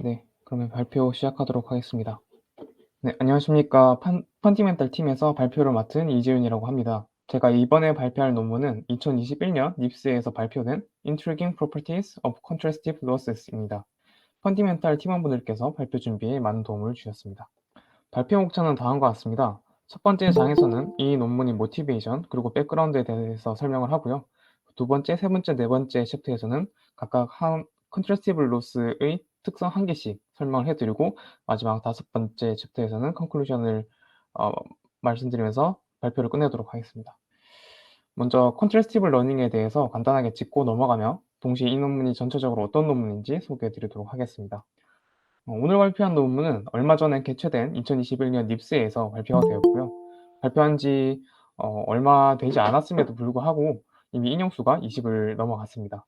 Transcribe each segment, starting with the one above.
네, 그러면 발표 시작하도록 하겠습니다. 네, 안녕하십니까. 판, 펀디멘탈 팀에서 발표를 맡은 이재윤이라고 합니다. 제가 이번에 발표할 논문은 2021년 닙스에서 발표된 Intriguing Properties of Contrastive Losses입니다. 펀디멘탈 팀원분들께서 발표 준비에 많은 도움을 주셨습니다. 발표 목차는 다음과 같습니다. 첫 번째 장에서는 이 논문의 모티베이션 그리고 백그라운드에 대해서 설명을 하고요. 두 번째, 세 번째, 네 번째 챕터에서는 각각 한 컨트레스티브 로스의 특성 한 개씩 설명을 해드리고 마지막 다섯 번째 챕터에서는 컨클루션을 어, 말씀드리면서 발표를 끝내도록 하겠습니다. 먼저 컨트레스티브 러닝에 대해서 간단하게 짚고 넘어가며 동시에 이 논문이 전체적으로 어떤 논문인지 소개해 드리도록 하겠습니다. 어, 오늘 발표한 논문은 얼마 전에 개최된 2021년 닙스에서 발표가 되었고요. 발표한 지 어, 얼마 되지 않았음에도 불구하고 이미 인용수가 20을 넘어갔습니다.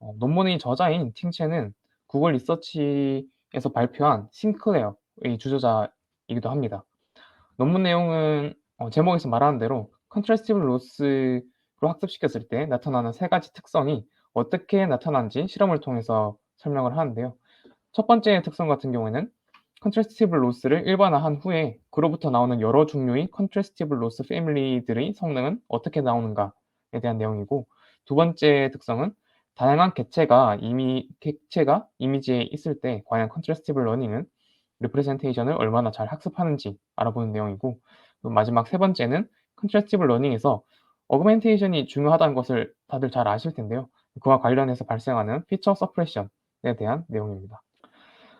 어, 논문의 저자인 팅체는 구글 리서치에서 발표한 싱클레어의 주저자이기도 합니다. 논문 내용은 어, 제목에서 말하는 대로 컨트레스티브 로스로 학습시켰을 때 나타나는 세 가지 특성이 어떻게 나타난지 실험을 통해서 설명을 하는데요. 첫 번째 특성 같은 경우에는 컨트레스티브 로스를 일반화한 후에 그로부터 나오는 여러 종류의 컨트레스티브 로스 패밀리들의 성능은 어떻게 나오는가에 대한 내용이고 두 번째 특성은 다양한 객체가 이미 객체가 이미지에 있을 때 과연 컨트레스티브 러닝은 리프레젠테이션을 얼마나 잘 학습하는지 알아보는 내용이고 마지막 세 번째는 컨트레스티브 러닝에서 어그멘테이션이 중요하다는 것을 다들 잘 아실 텐데요. 그와 관련해서 발생하는 피처 서프레션에 대한 내용입니다.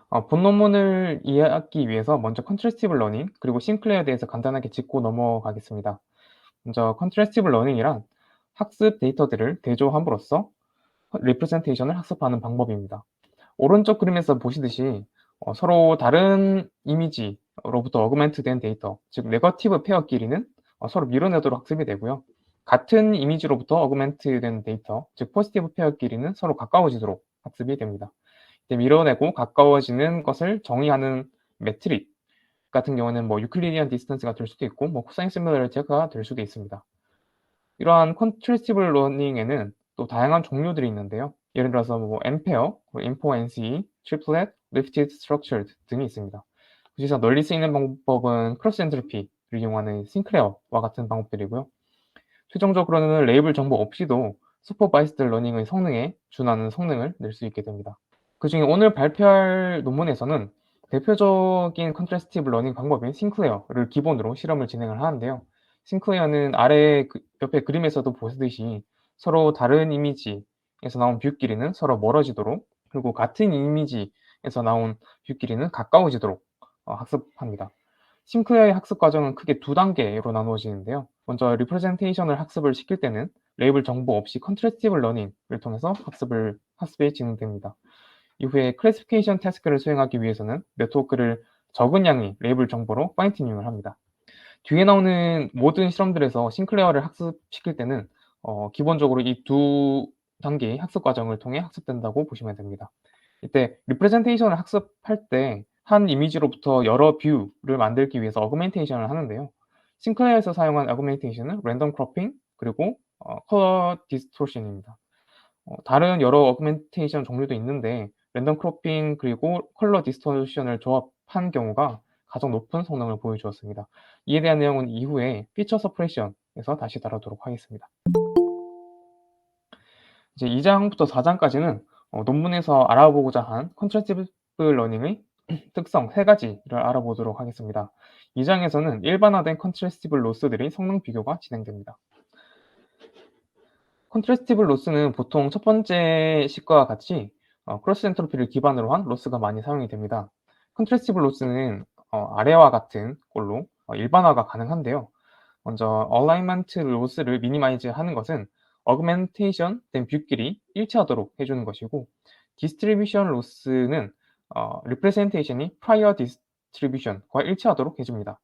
어, 본 논문을 이해하기 위해서 먼저 컨트레스티브 러닝 그리고 싱클레어에 대해서 간단하게 짚고 넘어가겠습니다. 먼저 컨트레스티브 러닝이란 학습 데이터들을 대조함으로써 리프레젠테이션을 학습하는 방법입니다. 오른쪽 그림에서 보시듯이 어, 서로 다른 이미지로부터 어그멘트된 데이터, 즉 네거티브 페어끼리는 어, 서로 밀어내도록 학습이 되고요. 같은 이미지로부터 어그멘트된 데이터, 즉 포지티브 페어끼리는 서로 가까워지도록 학습이 됩니다. 밀어내고 가까워지는 것을 정의하는 매트릭 같은 경우는 뭐 유클리디안 디스턴스가 될 수도 있고 뭐 코사인 시뮬러리티가 될 수도 있습니다. 이러한 컨트레스티브 러닝에는 또 다양한 종류들이 있는데요. 예를 들어서 뭐 엠페어, 인포 NC, 트리플렛, 리프티드 스트럭처드 등이 있습니다. 그래서 널리 쓰이는 방법은 크로스 엔트로피를 이용하는 싱크레어와 같은 방법들이고요. 최종적으로는 레이블 정보 없이도 슈퍼바이스드 러닝의 성능에 준하는 성능을 낼 수 있게 됩니다. 그 중에 오늘 발표할 논문에서는 대표적인 컨트레스티브 러닝 방법인 싱클레어를 기본으로 실험을 진행을 하는데요. 싱클레어는 아래 그 옆에 그림에서도 보시듯이 서로 다른 이미지에서 나온 뷰 길이는 서로 멀어지도록 그리고 같은 이미지에서 나온 뷰 길이는 가까워지도록 어, 학습합니다. 싱크웨어의 학습 과정은 크게 두 단계로 나누어지는데요. 먼저 리프레젠테이션을 학습을 시킬 때는 레이블 정보 없이 컨트레스티브 러닝을 통해서 학습을 학습이 진행됩니다. 이후에 클래시피케이션 태스크를 수행하기 위해서는 네트워크를 적은 양의 레이블 정보로 파인튜닝을 합니다. 뒤에 나오는 모든 실험들에서 싱클레어를 학습시킬 때는 어, 기본적으로 이 두 단계의 학습 과정을 통해 학습된다고 보시면 됩니다. 이때 리프레젠테이션을 학습할 때 한 이미지로부터 여러 뷰를 만들기 위해서 어그멘테이션을 하는데요. 싱클레어에서 사용한 어그멘테이션은 랜덤 크로핑 그리고 어, 컬러 디스토션입니다. 어, 다른 여러 어그멘테이션 종류도 있는데 랜덤 크로핑 그리고 컬러 디스토션을 조합한 경우가 가장 높은 성능을 보여주었습니다. 이에 대한 내용은 이후에 피처 서프레션에서 다시 다루도록 하겠습니다. 이제 2장부터 4장까지는 어, 논문에서 알아보고자 한 컨트라스티브 러닝의 특성 세 가지를 알아보도록 하겠습니다. 2장에서는 일반화된 컨트라스티브 로스들의 성능 비교가 진행됩니다. 컨트라스티브 로스는 보통 첫 번째 식과 같이 어, 크로스 엔트로피를 기반으로 한 로스가 많이 사용이 됩니다. 컨트라스티브 로스는 어, 아래와 같은 꼴로 어, 일반화가 가능한데요. 먼저 얼라이먼트 로스를 미니마이즈 하는 것은 어그멘테이션 된 뷰끼리 일치하도록 해주는 것이고 디스트리뷰션 로스는 어, 리프레젠테이션이 프라이어 디스트리뷰션과 일치하도록 해줍니다.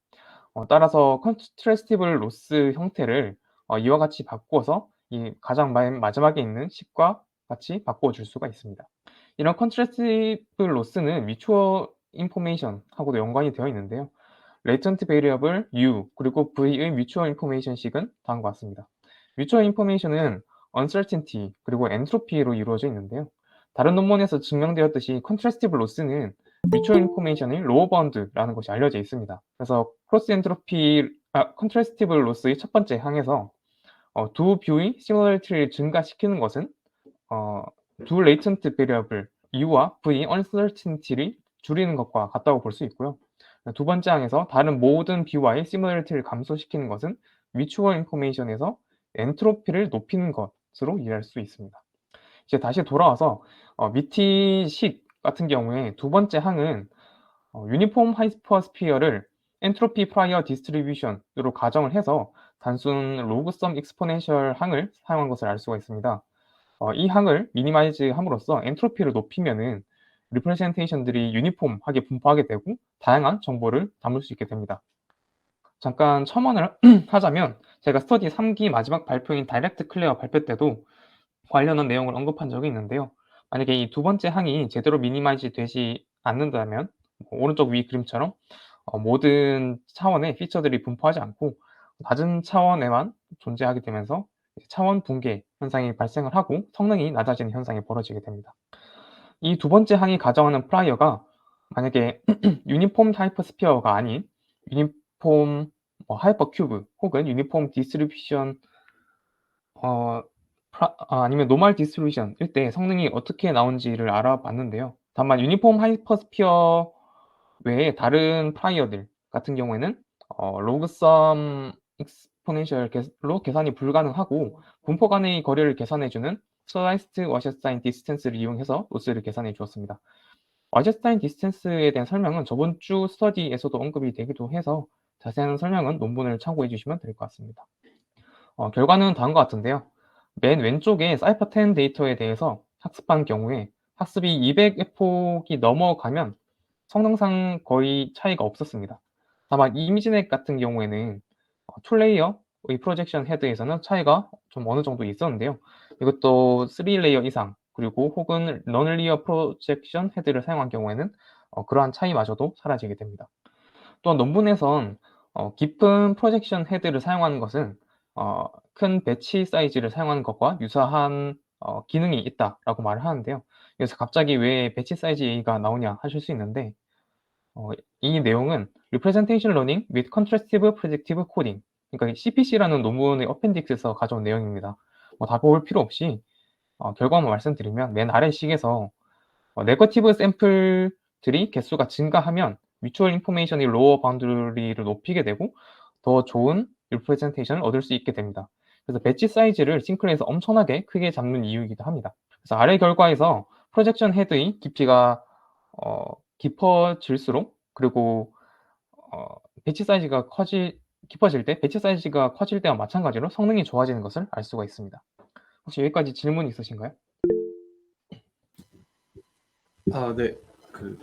어, 따라서 컨트레스티브 로스 형태를 어, 이와 같이 바꾸어서 이 가장 마지막에 있는 식과 같이 바꿔줄 수가 있습니다. 이런 컨트레스티브 로스는 뮤추어 인포메이션하고도 연관이 되어 있는데요. 레이턴트 베리어블 U 그리고 V의 뮤추어 인포메이션식은 다음과 같습니다. 뮤추얼 인포메이션은 uncertainty 그리고 엔트로피로 이루어져 있는데요. 다른 논문에서 증명되었듯이 컨트라스티브 로스는 뮤추얼 인포메이션의 로어 바운드라는 것이 알려져 있습니다. 그래서 크로스 엔트로피 아, 컨트라스티브 로스의 첫 번째 항에서 어, 두 뷰의 시뮬러리티를 증가시키는 것은 어, 두 레이턴트 베리어블 U와 V의 uncertainty를 줄이는 것과 같다고 볼 수 있고요. 두 번째 항에서 다른 모든 뷰와의 시뮬러리티를 감소시키는 것은 뮤추얼 인포메이션에서 엔트로피를 높이는 것으로 이해할 수 있습니다. 이제 다시 돌아와서 어, 미티 식 같은 경우에 두 번째 항은 어, 유니폼 하이퍼스피어를 엔트로피 프라이어 디스트리뷰션으로 가정을 해서 단순 로그썸 익스포넨셜 항을 사용한 것을 알 수가 있습니다. 어, 이 항을 미니마이즈 함으로써 엔트로피를 높이면은 리프레젠테이션들이 유니폼하게 분포하게 되고 다양한 정보를 담을 수 있게 됩니다. 잠깐 첨언을 하자면 제가 스터디 3기 마지막 발표인 다이렉트 클레어 발표 때도 관련한 내용을 언급한 적이 있는데요. 만약에 이 두 번째 항이 제대로 미니마이즈 되지 않는다면 뭐 오른쪽 위 그림처럼 어, 모든 차원의 피처들이 분포하지 않고 낮은 차원에만 존재하게 되면서 차원 붕괴 현상이 발생을 하고 성능이 낮아지는 현상이 벌어지게 됩니다. 이 두 번째 항이 가정하는 프라이어가 만약에 유니폼 하이퍼스피어가 아닌 유니 폼뭐 하이퍼 큐브 혹은 유니폼 디스트리뷰션 어, 프라, 아, 아니면 노멀 디스트리뷰션일 때 성능이 어떻게 나온지를 알아봤는데요. 다만 유니폼 하이퍼스피어 외에 다른 프라이어들 같은 경우에는 어, 로그썸 익스포넨셜로 계산이 불가능하고 분포 간의 거리를 계산해주는 슬라이스트 와셔스타인 디스텐스를 이용해서 로스를 계산해 주었습니다. 와셔스타인 디스텐스에 대한 설명은 저번 주 스터디에서도 언급이 되기도 해서 자세한 설명은 논문을 참고해 주시면 될 것 같습니다. 어, 결과는 다음과 같은데요. 맨 왼쪽에 사이퍼10 데이터에 대해서 학습한 경우에 학습이 200에폭이 넘어가면 성능상 거의 차이가 없었습니다. 다만 이미지넷 같은 경우에는 툴레이어의 프로젝션 헤드에서는 차이가 좀 어느 정도 있었는데요. 이것도 3레이어 이상 그리고 혹은 런리어 프로젝션 헤드를 사용한 경우에는 어, 그러한 차이마저도 사라지게 됩니다. 또한 논문에선 어, 깊은 프로젝션 헤드를 사용하는 것은 어, 큰 배치 사이즈를 사용하는 것과 유사한 어, 기능이 있다라고 말을 하는데요. 그래서 갑자기 왜 배치 사이즈 얘기가 나오냐 하실 수 있는데 어, 이 내용은 Representation Learning with Contrastive Predictive Coding 그러니까 CPC라는 논문의 어펜딕스에서 가져온 내용입니다. 뭐 다 볼 필요 없이 어, 결과만 말씀드리면 맨 아래 식에서 어, 네거티브 샘플들이 개수가 증가하면 뮤추얼 인포메이션이 로어 바운드리를 높이게 되고 더 좋은 리프레젠테이션을 얻을 수 있게 됩니다. 그래서 배치 사이즈를 싱크로에서 엄청나게 크게 잡는 이유이기도 합니다. 그래서 아래 결과에서 프로젝션 헤드의 깊이가 어, 깊어질수록 그리고 어, 배치 사이즈가 커지 깊어질 때 배치 사이즈가 커질 때와 마찬가지로 성능이 좋아지는 것을 알 수가 있습니다. 혹시 여기까지 질문 있으신가요? 아, 네. 그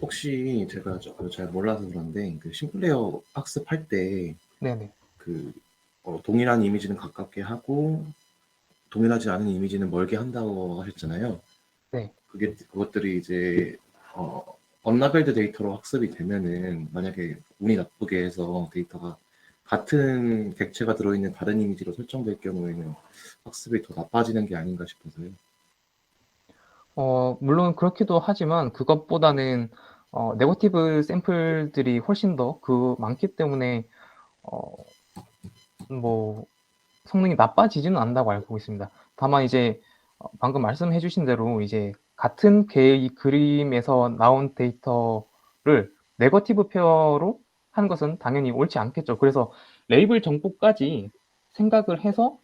혹시 제가 저- 잘 몰라서 그런데 그 심플레어 학습할 때 네네. 그 어, 동일한 이미지는 가깝게 하고 동일하지 않은 이미지는 멀게 한다고 하셨잖아요. 네. 그게 그것들이 이제 어, 언라벨드 데이터로 학습이 되면은 만약에 운이 나쁘게 해서 데이터가 같은 객체가 들어있는 다른 이미지로 설정될 경우에는 학습이 더 나빠지는 게 아닌가 싶어서요. 어, 물론 그렇기도 하지만 그것보다는 어, 네거티브 샘플들이 훨씬 더 그 많기 때문에 어, 뭐 성능이 나빠지지는 않는다고 알고 있습니다. 다만 이제 어, 방금 말씀해 주신 대로 이제 같은 개의 그림에서 나온 데이터를 네거티브 페어로 한 것은 당연히 옳지 않겠죠. 그래서 레이블 정보까지 생각을 해서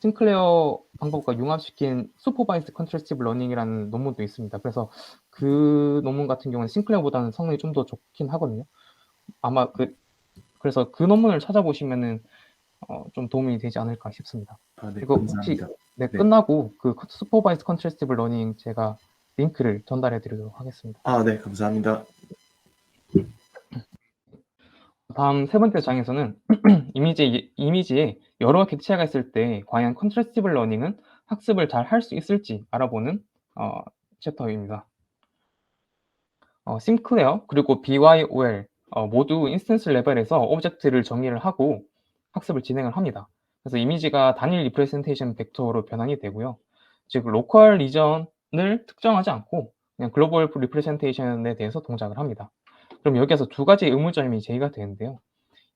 싱클레어 방법과 융합시킨 슈퍼바이스 컨트라스티브 러닝이라는 논문도 있습니다. 그래서 그 논문 같은 경우는 싱클레어보다는 성능이 좀 더 좋긴 하거든요. 아마 그 그래서 그 논문을 찾아보시면은 어, 좀 도움이 되지 않을까 싶습니다. 아, 네, 이거 혹시. 네, 네. 끝나고 그 슈퍼바이스 컨트라스티브 러닝 제가 링크를 전달해 드리도록 하겠습니다. 아, 네, 감사합니다. 다음 세 번째 장에서는 이미지, 이미지에 여러 객체가 있을 때 과연 컨트라스티브 러닝은 학습을 잘 할 수 있을지 알아보는 어, 챕터입니다. 어, 심클레어 그리고 BYOL 어, 모두 인스턴스 레벨에서 오브젝트를 정의를 하고 학습을 진행을 합니다. 그래서 이미지가 단일 리프레젠테이션 벡터로 변환이 되고요. 즉 로컬 리전 특정하지 않고 그냥 글로벌 리프레젠테이션에 대해서 동작을 합니다. 그럼 여기에서 두 가지 의문점이 제기가 되는데요.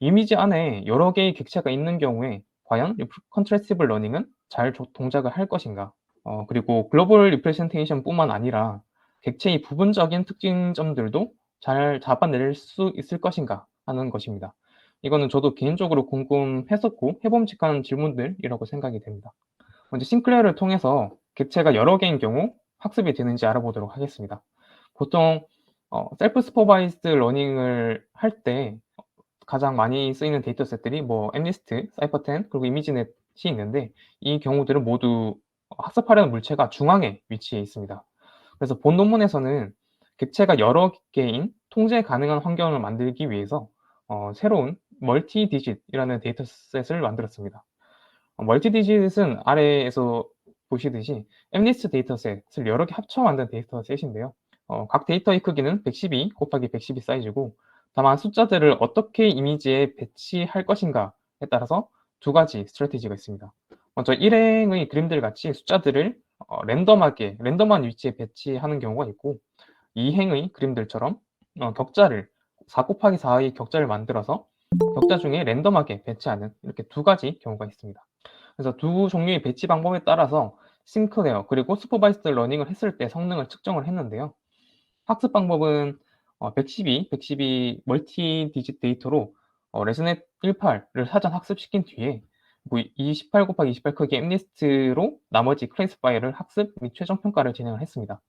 이미지 안에 여러 개의 객체가 있는 경우에 과연 컨트레스티블 러닝은 잘 조- 동작을 할 것인가? 어, 그리고 글로벌 리프레젠테이션뿐만 아니라 객체의 부분적인 특징점들도 잘 잡아낼 수 있을 것인가 하는 것입니다. 이거는 저도 개인적으로 궁금했었고 해봄직한 질문들이라고 생각이 됩니다. 먼저 싱클레어를 통해서 객체가 여러 개인 경우 학습이 되는지 알아보도록 하겠습니다. 보통 어, 셀프 스포바이스드 러닝을 할 때 가장 많이 쓰이는 데이터셋들이 뭐 엠리스트, 사이퍼10 그리고 이미지넷이 있는데 이 경우들은 모두 학습하려는 물체가 중앙에 위치해 있습니다. 그래서 본 논문에서는 객체가 여러 개인 통제 가능한 환경을 만들기 위해서 어, 새로운 멀티 디짓이라는 데이터셋을 만들었습니다. 어, 멀티 디짓은 아래에서 보시듯이 엠리스트 데이터셋을 여러 개 합쳐 만든 데이터셋인데요. 어, 각 데이터의 크기는 112 곱하기 112 사이즈고 다만 숫자들을 어떻게 이미지에 배치할 것인가에 따라서 두 가지 스트래티지가 있습니다. 먼저 일행의 그림들 같이 숫자들을 어, 랜덤하게 랜덤한 위치에 배치하는 경우가 있고 이행의 그림들처럼 어, 격자를 4 곱하기 4의 격자를 만들어서 격자 중에 랜덤하게 배치하는 이렇게 두 가지 경우가 있습니다. 그래서 두 종류의 배치 방법에 따라서 싱크레어 그리고 슈퍼바이스드 러닝을 했을 때 성능을 측정을 했는데요. 학습 방법은 어, 112, 112 멀티 디짓 데이터로 어, 레스넷 18을 사전 학습시킨 뒤에 뭐28 곱하기 28 크기 엠리스트로 나머지 클래스 파일을 학습 및 최종 평가를 진행을 했습니다.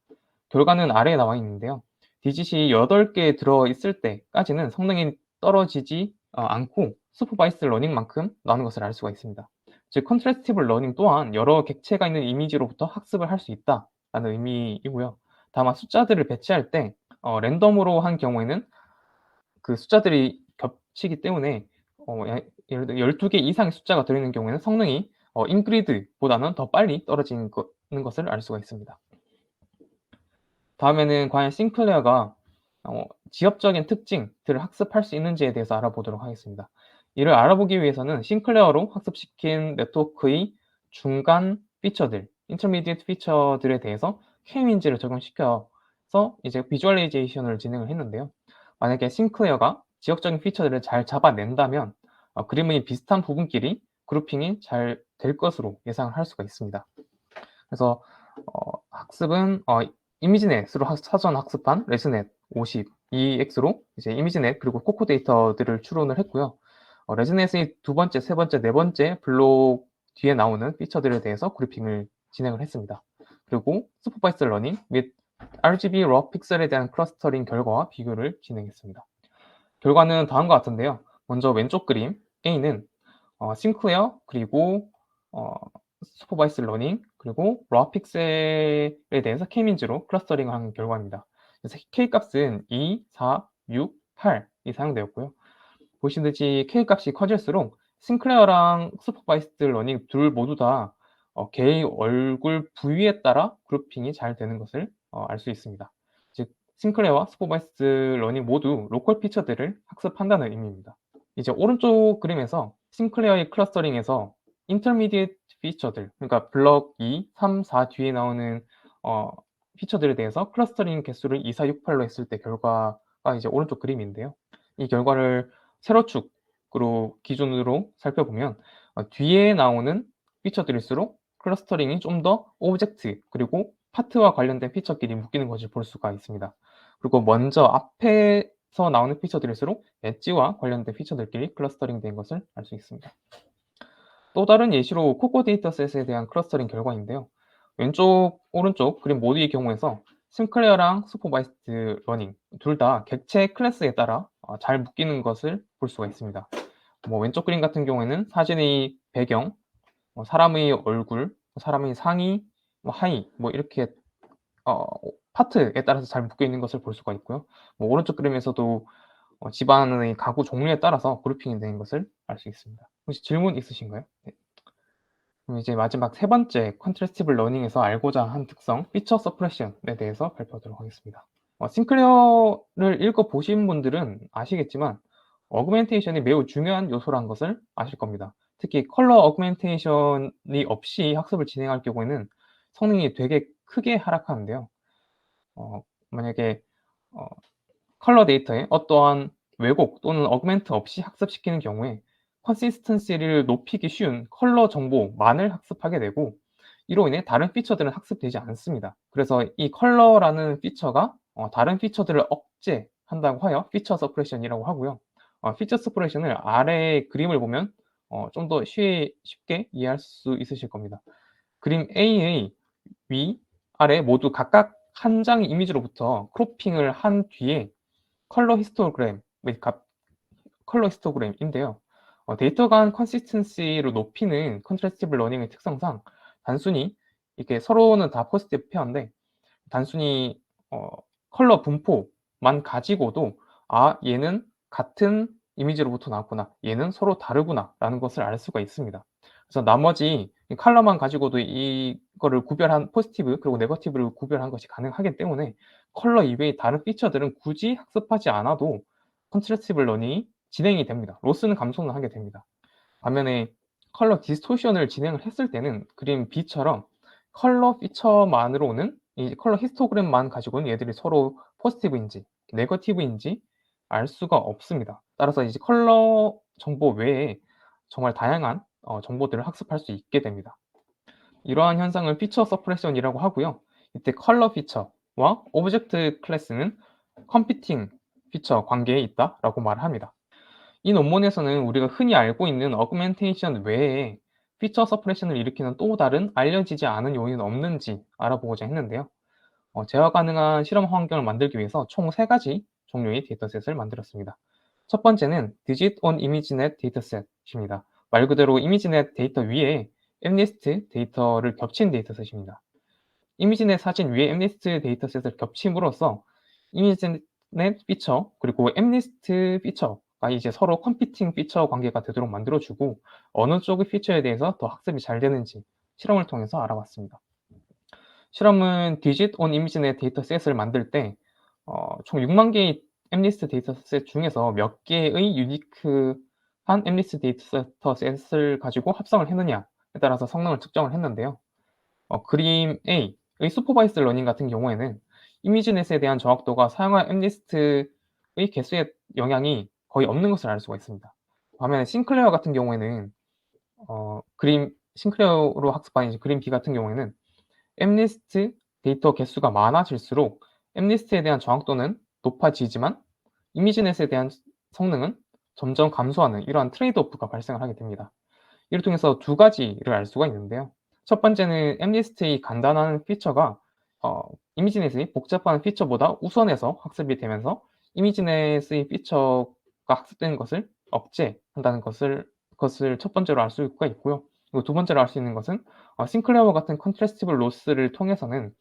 결과는 아래에 나와 있는데요. 디짓이 8개 들어 있을 때까지는 성능이 떨어지지 어, 않고 슈퍼바이스 러닝만큼 나오는 것을 알 수가 있습니다. 즉 컨트레스티블 러닝 또한 여러 객체가 있는 이미지로부터 학습을 할 수 있다라는 의미이고요. 다만 숫자들을 배치할 때 어, 랜덤으로 한 경우에는 그 숫자들이 겹치기 때문에 어, 야- 예를 들어 12개 이상의 숫자가 들어있는 경우에는 성능이 어, 인그리드보다는 더 빨리 떨어지는 것을 알 수가 있습니다. 다음에는 과연 싱클레어가 어, 지엽적인 특징들을 학습할 수 있는지에 대해서 알아보도록 하겠습니다. 이를 알아보기 위해서는 싱클레어로 학습시킨 네트워크의 중간 피처들, 인터미디에이트 피처들에 대해서 K-민지를 적용시켜 서 이제 비주얼라이제이션을 진행을 했는데요. 만약에 싱클레어가 지역적인 피처들을 잘 잡아낸다면 어, 그림의 비슷한 부분끼리 그룹핑이 잘 될 것으로 예상을 할 수가 있습니다. 그래서 어, 학습은 어, 이미지넷으로 학- 사전 학습한 레스넷 50 EX로 이제 이미지넷 그리고 코코 데이터들을 추론을 했고요. 어, 레즈넷의 두 번째, 세 번째, 네 번째 블록 뒤에 나오는 피처들에 대해서 그룹핑을 진행을 했습니다. 그리고 슈퍼바이스 러닝 및 RGB 러 픽셀에 대한 클러스터링 결과와 비교를 진행했습니다. 결과는 다음과 같은데요. 먼저 왼쪽 그림 A는 어, 싱클레어 그리고 어, 슈퍼바이스 러닝 그리고 러 픽셀에 대해서 K민지로 클러스터링을 한 결과입니다. 그래서 K 값은 2, 4, 6, 8이 사용되었고요. 보시듯이 K 값이 커질수록 싱클레어랑 슈퍼바이스드 러닝 둘 모두 다 어, 개의 얼굴 부위에 따라 그룹핑이 잘 되는 것을 어, 알 수 있습니다. 즉 싱클레어와 슈퍼바이스드 러닝 모두 로컬 피처들을 학습한다는 의미입니다. 이제 오른쪽 그림에서 싱클레어의 클러스터링에서 인터미디에이트 피처들, 그러니까 블럭 2, 3, 4 뒤에 나오는 어, 피처들에 대해서 클러스터링 개수를 2, 4, 6, 8로 했을 때 결과가 이제 오른쪽 그림인데요. 이 결과를 세로축으로 기준으로 살펴보면 어, 뒤에 나오는 피처들일수록 클러스터링이 좀 더 오브젝트 그리고 파트와 관련된 피처끼리 묶이는 것을 볼 수가 있습니다. 그리고 먼저 앞에서 나오는 피처들일수록 엣지와 관련된 피처들끼리 클러스터링 된 것을 알 수 있습니다. 또 다른 예시로 코코 데이터셋에 대한 클러스터링 결과인데요. 왼쪽, 오른쪽 그림 모두의 경우에서 싱클레어랑 슈퍼바이스드 러닝 둘 다 객체 클래스에 따라 어, 잘 묶이는 것을 볼 수가 있습니다. 뭐 왼쪽 그림 같은 경우에는 사진의 배경, 뭐 사람의 얼굴, 사람의 상의, 뭐 하의, 뭐 이렇게 어, 파트에 따라서 잘 묶여 있는 것을 볼 수가 있고요. 뭐 오른쪽 그림에서도 어, 집안의 가구 종류에 따라서 그룹핑이 되는 것을 알 수 있습니다. 혹시 질문 있으신가요? 네. 그럼 이제 마지막 세 번째 컨트레스티블 러닝에서 알고자 한 특성, 피처 서프레션에 대해서 발표하도록 하겠습니다. 어, 싱클레어를 읽어보신 분들은 아시겠지만 어그멘테이션이 매우 중요한 요소란 것을 아실 겁니다. 특히 컬러 어그멘테이션이 없이 학습을 진행할 경우에는 성능이 되게 크게 하락하는데요. 어, 만약에 어, 컬러 데이터에 어떠한 왜곡 또는 어그멘트 없이 학습시키는 경우에 컨시스턴시를 높이기 쉬운 컬러 정보만을 학습하게 되고 이로 인해 다른 피처들은 학습되지 않습니다. 그래서 이 컬러라는 피처가 어, 다른 피처들을 억제한다고 하여 피처 서프레션이라고 하고요. 어, 피처 서프레션을 아래 그림을 보면 어, 좀더 쉽게 이해할 수 있으실 겁니다. 그림 A의 위, 아래 모두 각각 한 장의 이미지로부터 크로핑을 한 뒤에 컬러 히스토그램, 컬러 히스토그램인데요. 어, 데이터 간 컨시스턴시를 높이는 컨트라스티브 러닝의 특성상 단순히 이렇게 서로는 다 포지티브 페어인데 단순히 어, 컬러 분포만 가지고도 아 얘는 같은 이미지로부터 나왔구나 얘는 서로 다르구나 라는 것을 알 수가 있습니다 그래서 나머지 컬러만 가지고도 이 거를 구별한 포지티브 그리고 네거티브를 구별한 것이 가능하기 때문에 컬러 이외의 다른 피처들은 굳이 학습하지 않아도 컨트라스티브 러닝이 진행이 됩니다 로스는 감소는 하게 됩니다 반면에 컬러 디스토션을 진행을 했을 때는 그림 B처럼 컬러 피처만으로는 이 컬러 히스토그램만 가지고는 얘들이 서로 포지티브인지 네거티브인지 알 수가 없습니다. 따라서 이제 컬러 정보 외에 정말 다양한 어, 정보들을 학습할 수 있게 됩니다. 이러한 현상을 피처 서프레션이라고 하고요. 이때 컬러 피처와 오브젝트 클래스는 컴피팅 피처 관계에 있다라고 말합니다. 이 논문에서는 우리가 흔히 알고 있는 어그멘테이션 외에 피처 서프레션을 일으키는 또 다른 알려지지 않은 요인은 없는지 알아보고자 했는데요. 어, 제어 가능한 실험 환경을 만들기 위해서 총세 가지 종류의 데이터셋을 만들었습니다. 첫 번째는 Digit on ImageNet 데이터셋입니다. 말 그대로 이미지넷 데이터 위에 MNIST 데이터를 겹친 데이터셋입니다. 이미지넷 사진 위에 MNIST 데이터셋을 겹침으로써 이미지넷 피처 그리고 MNIST 피처가 이제 서로 컴피팅 피처 관계가 되도록 만들어주고 어느 쪽의 피처에 대해서 더 학습이 잘 되는지 실험을 통해서 알아봤습니다. 실험은 Digit on ImageNet 데이터셋을 만들 때 어, 총 6만 개의 엠리스트 데이터셋 중에서 몇 개의 유니크한 엠리스트 데이터셋을 가지고 합성을 했느냐에 따라서 성능을 측정을 했는데요. 어, 그림 A의 슈퍼바이스 러닝 같은 경우에는 이미지넷에 대한 정확도가 사용한 엠리스트의 개수에 영향이 거의 없는 것을 알 수가 있습니다. 반면에 싱클레어 같은 경우에는 어, 그림 싱클레어로 학습한 그림 B 같은 경우에는 엠리스트 데이터 개수가 많아질수록 엠리스트에 대한 정확도는 높아지지만 이미지넷에 대한 성능은 점점 감소하는 이러한 트레이드오프가 발생을 하게 됩니다. 이를 통해서 두 가지를 알 수가 있는데요. 첫 번째는 엠리스트의 간단한 피처가 어, 이미지넷의 복잡한 피처보다 우선해서 학습이 되면서 이미지넷의 피처가 학습되는 것을 억제한다는 것을, 것을 첫 번째로 알 수가 있고요. 그리고 두 번째로 알 수 있는 것은 어, 싱클레어 같은 컨트레스티블 로스를 통해서는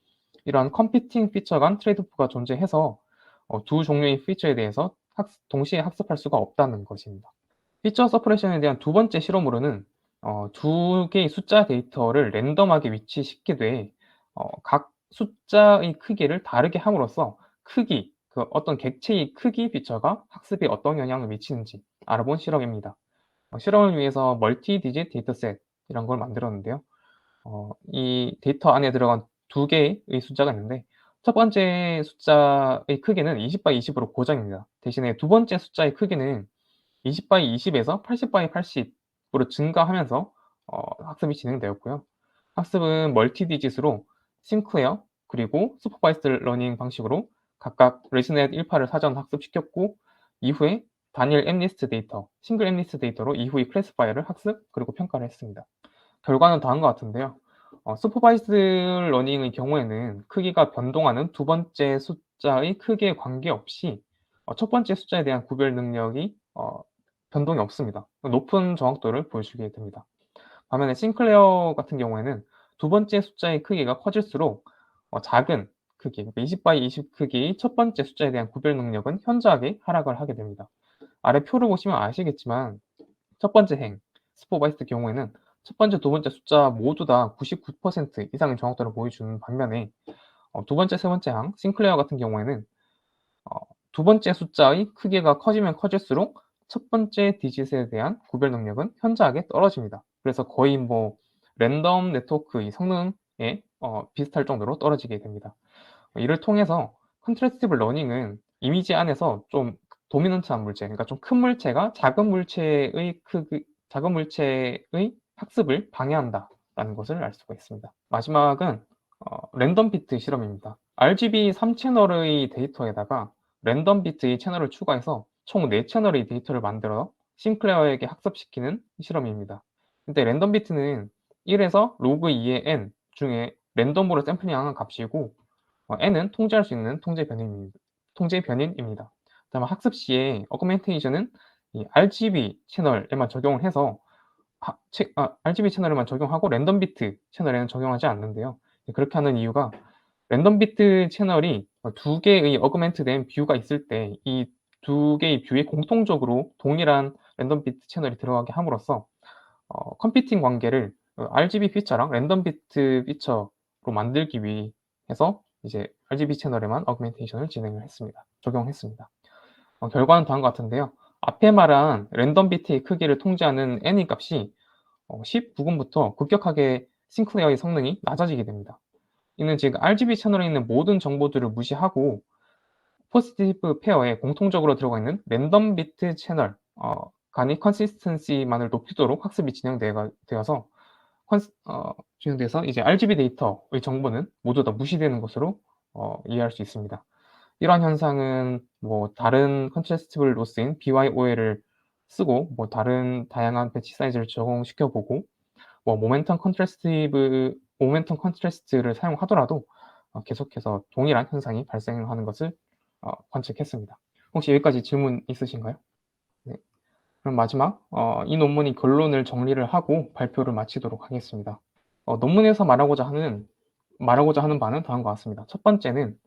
이러한 컴피팅 피처 간 트레이드오프가 존재해서 어, 두 종류의 피처에 대해서 학습, 동시에 학습할 수가 없다는 것입니다. 피처 서프레션에 대한 두 번째 실험으로는 어, 두 개의 숫자 데이터를 랜덤하게 위치시키되 어, 각 숫자의 크기를 다르게 함으로써 크기, 그 어떤 객체의 크기 피처가 학습에 어떤 영향을 미치는지 알아본 실험입니다. 어, 실험을 위해서 멀티 디짓 데이터셋이란 걸 만들었는데요. 어, 이 데이터 안에 들어간 두 개의 숫자가 있는데 첫 번째 숫자의 크기는 20by 20 으로 고정입니다. 대신에 두 번째 숫자의 크기는 20by 20 에서 80by 80 으로 증가하면서 어, 학습이 진행되었고요. 학습은 멀티 디짓으로 싱크웨어 그리고 슈퍼바이스 러닝 방식으로 각각 레지넷 1파를 사전 학습시켰고 이후에 단일 엠리스트 데이터, 싱글 엠리스트 데이터로 이후의 클래스파이어를 학습 그리고 평가를 했습니다. 결과는 다음과 같은데요. 어, 슈퍼바이스 러닝의 경우에는 크기가 변동하는 두 번째 숫자의 크기에 관계없이 어, 첫 번째 숫자에 대한 구별 능력이 어, 변동이 없습니다. 높은 정확도를 보여주게 됩니다. 반면에 싱클레어 같은 경우에는 두 번째 숫자의 크기가 커질수록 어, 작은 크기, 20 by 20 크기의 첫 번째 숫자에 대한 구별 능력은 현저하게 하락을 하게 됩니다. 아래 표를 보시면 아시겠지만 첫 번째 행, 스포바이스 경우에는 첫 번째, 두 번째 숫자 모두 다 99% 이상의 정확도를 보여주는 반면에 어, 두 번째, 세 번째 항, 싱클레어 같은 경우에는 어, 두 번째 숫자의 크기가 커지면 커질수록 첫 번째 디짓에 대한 구별 능력은 현저하게 떨어집니다. 그래서 거의 뭐 랜덤 네트워크의 성능에 어, 비슷할 정도로 떨어지게 됩니다. 이를 통해서 컨트래스티브 러닝은 이미지 안에서 좀 도미넌트한 물체, 그러니까 좀 큰 물체가 작은 물체의 크기, 작은 물체의 학습을 방해한다라는 것을 알 수가 있습니다. 마지막은 어, 랜덤 비트 실험입니다. RGB 3채널의 데이터에다가 랜덤 비트의 채널을 추가해서 총 4채널의 데이터를 만들어 싱클레어에게 학습시키는 실험입니다. 근데 랜덤 비트는 1에서 로그 2의 n 중에 랜덤으로 샘플링한 값이고 어, n은 통제할 수 있는 통제 변인입니다. 통제 변인입니다. 다음 학습 시에 어그멘테이션은 이 RGB 채널에만 적용을 해서 하, 채, 아, RGB 채널에만 적용하고 랜덤 비트 채널에는 적용하지 않는데요. 그렇게 하는 이유가 랜덤 비트 채널이 두 개의 어그멘트된 뷰가 있을 때 이 두 개의 뷰에 공통적으로 동일한 랜덤 비트 채널이 들어가게 함으로써 어, 컴피팅 관계를 어, RGB 피처랑 랜덤 비트 피처로 만들기 위해서 이제 RGB 채널에만 어그멘테이션을 진행을 했습니다. 적용했습니다. 어, 결과는 다음과 같은데요. 앞에 말한 랜덤 비트의 크기를 통제하는 n의 값이 어, 19분부터 급격하게 싱클레어의 성능이 낮아지게 됩니다. 이는 지금 RGB 채널에 있는 모든 정보들을 무시하고 포지티브 페어에 공통적으로 들어가 있는 랜덤 비트 채널 어, 간이 컨시스턴시만을 높이도록 학습이 진행되어서 어, 진행돼서 이제 RGB 데이터의 정보는 모두 다 무시되는 것으로 어, 이해할 수 있습니다. 이러한 현상은 뭐 다른 컨트레스티블 로스인 BYOL을 쓰고 뭐 다른 다양한 배치 사이즈를 적용시켜 보고 뭐 모멘텀 컨트레스티브 모멘텀 컨트레스트를 사용하더라도 어, 계속해서 동일한 현상이 발생하는 것을 어, 관측했습니다. 혹시 여기까지 질문 있으신가요? 네. 그럼 마지막 어, 이 논문이 결론을 정리를 하고 발표를 마치도록 하겠습니다. 어, 논문에서 말하고자 하는 말하고자 하는 바는 다음과 같습니다. 첫 번째는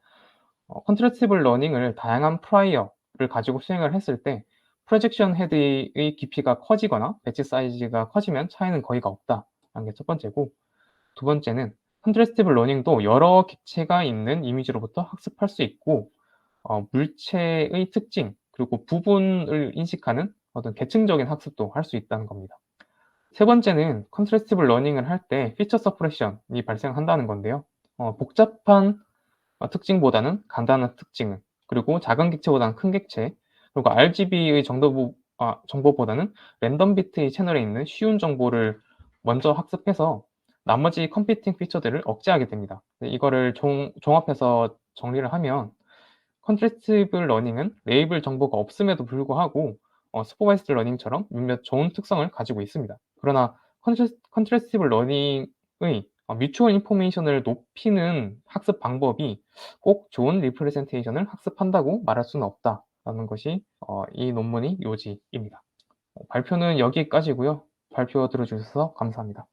어, 컨트레스티블 러닝을 다양한 프라이어를 가지고 수행을 했을 때 프로젝션 헤드의 깊이가 커지거나 배치 사이즈가 커지면 차이는 거의가 없다라는 게 첫 번째고 두 번째는 컨트레스티블 러닝도 여러 객체가 있는 이미지로부터 학습할 수 있고 어, 물체의 특징 그리고 부분을 인식하는 어떤 계층적인 학습도 할 수 있다는 겁니다. 세 번째는 컨트레스티블 러닝을 할 때 피처 서프레션이 발생한다는 건데요. 어, 복잡한 어, 특징보다는 간단한 특징, 그리고 작은 객체보다는 큰 객체, 그리고 RGB의 정보, 아, 정보보다는 랜덤 비트의 채널에 있는 쉬운 정보를 먼저 학습해서 나머지 컴피팅 피처들을 억제하게 됩니다. 이거를 종, 종합해서 정리를 하면 컨트레스티블 러닝은 레이블 정보가 없음에도 불구하고 어, 슈퍼바이스드 러닝처럼 몇몇 좋은 특성을 가지고 있습니다. 그러나 컨트레 스티블 러닝의 어, 뮤추얼 인포메이션을 높이는 학습 방법이 꼭 좋은 리프레젠테이션을 학습한다고 말할 수는 없다라는 것이 어, 이 논문의 요지입니다. 어, 발표는 여기까지고요. 발표 들어주셔서 감사합니다.